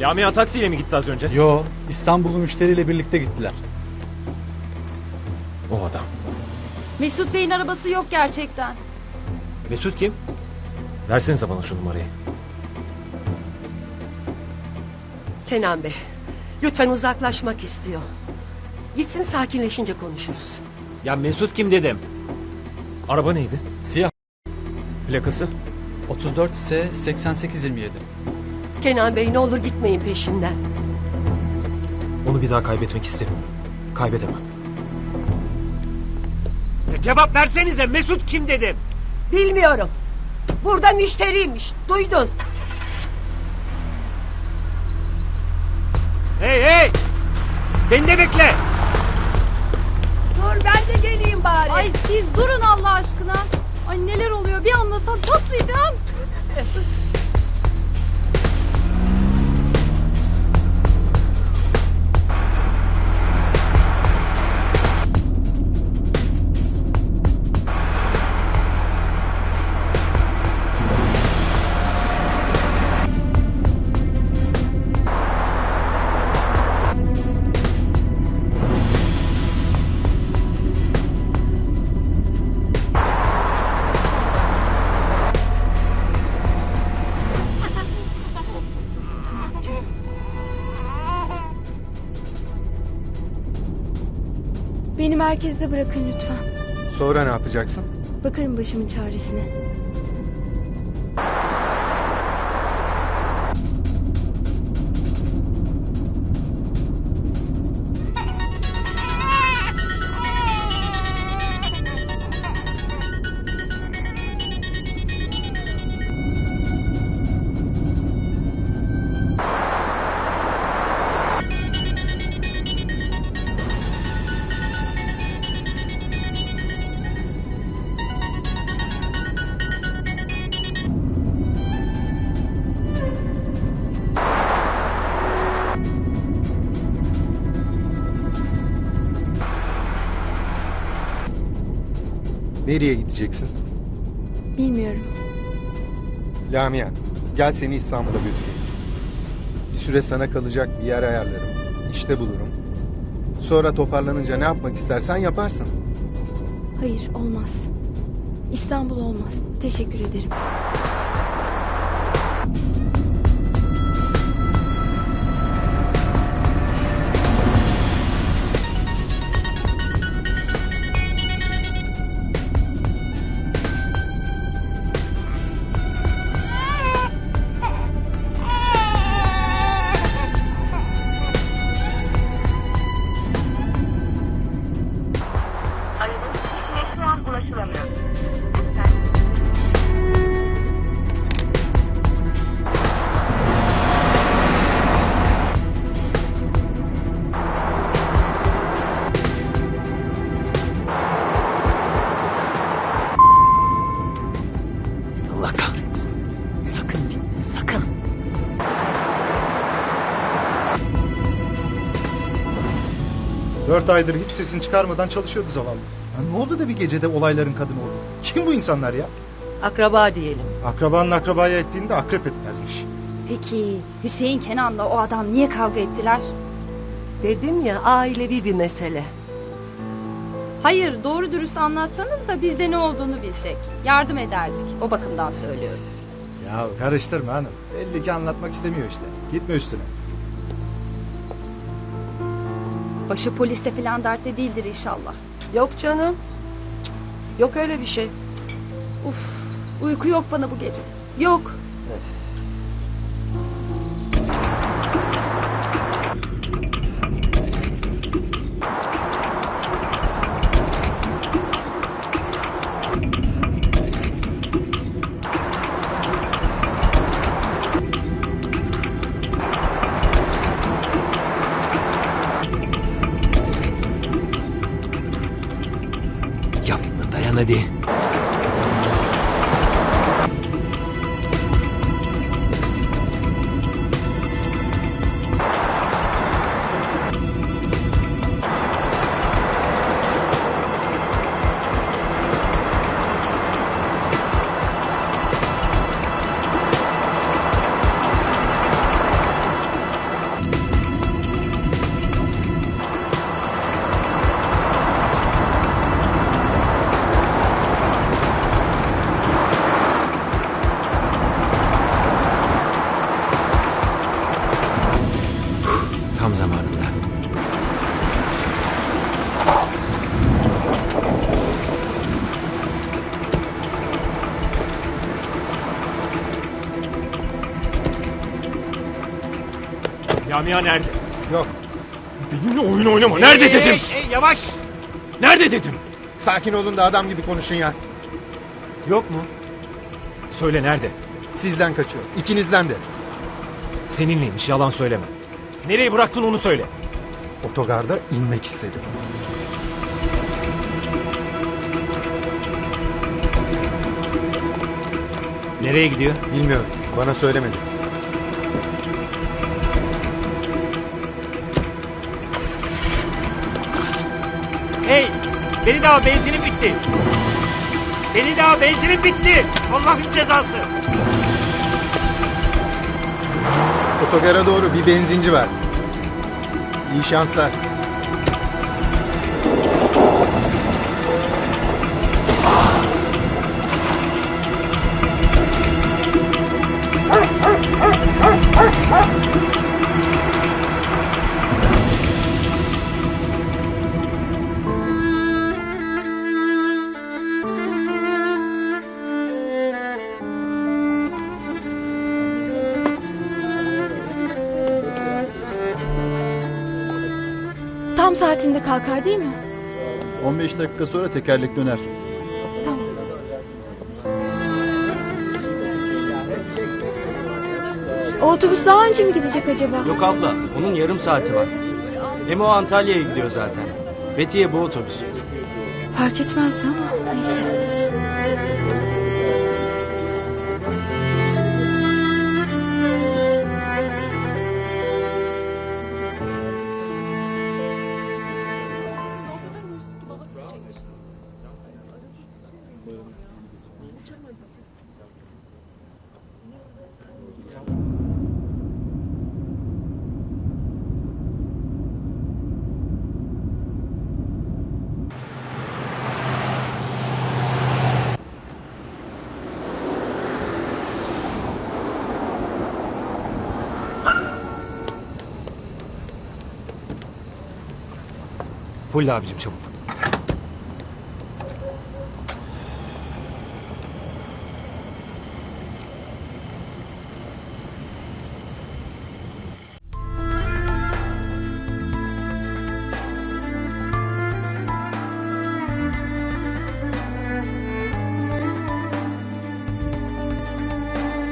Lamia taksiyle mi gitti az önce? Yo, İstanbullu müşteriyle birlikte gittiler. O adam. Mesut Bey'in arabası yok gerçekten. Mesut kim? Versenize bana şu numarayı. Kenan Bey, lütfen uzaklaşmak istiyor. Gitsin sakinleşince konuşuruz. Ya Mesut kim dedim. Araba neydi? Siyah Plakası? 34 S 8827. Kenan Bey ne olur gitmeyin peşinden. Onu bir daha kaybetmek istemiyorum. Kaybedemem. cevap versenize Mesut kim dedim. Bilmiyorum. Burada müşteriymiş. Duydun. Hey hey! Beni de bekle. Dur ben de geleyim bari. Ay siz durun Allah aşkına. Beni merkezde bırakın lütfen. Sonra ne yapacaksın? Bakarım başımın çaresine. Nereye gideceksin? Bilmiyorum. Lamia, gel seni İstanbul'a götüreyim. Bir süre sana kalacak bir yer ayarlarım. İşte bulurum. Sonra toparlanınca ne yapmak istersen yaparsın. Hayır olmaz. İstanbul olmaz. Teşekkür ederim. Dört aydır hiç sesini çıkarmadan çalışıyordu zavallı. Ya ne oldu da bir gecede olayların kadını oldu? Kim bu insanlar ya? Akraba diyelim. Akrabanın akrabaya ettiğinde akrep etmezmiş. Peki Hüseyin Kenan'la o adam niye kavga ettiler? Dedim ya ailevi bir mesele. Hayır doğru dürüst anlatsanız da biz de ne olduğunu bilsek. Yardım ederdik. O bakımdan söylüyorum. Ya karıştırma hanım. Belli ki anlatmak istemiyor işte. Gitme üstüne. Başı poliste falan dertte değildir inşallah. Yok canım. Yok öyle bir şey. Uf uyku yok bana bu gece. Yok. Yapma 了，爹。Lamia nerede? Yok. Benimle oyun oynama. Nerede dedim? hey, hey, yavaş. Nerede dedim? Sakin olun da adam gibi konuşun ya. Yok mu? Söyle nerede? Sizden kaçıyor. İkinizden de. Seninleymiş yalan söyleme. Nereye bıraktın onu söyle. Otogarda inmek istedim. Nereye gidiyor? Bilmiyorum. Bana söylemedi. Beni daha benzinim bitti. Beni daha benzinim bitti. Allah'ın cezası. Otogara doğru bir benzinci var. İyi şanslar. Saatinde kalkar değil mi? 15 dakika sonra tekerlek döner. Tamam. O otobüs daha önce mi gidecek acaba? Yok abla, onun yarım saati var. Hem o Antalya'ya gidiyor zaten. Fethiye bu otobüs. Fark etmezdi ama neyse. Full abicim çabuk.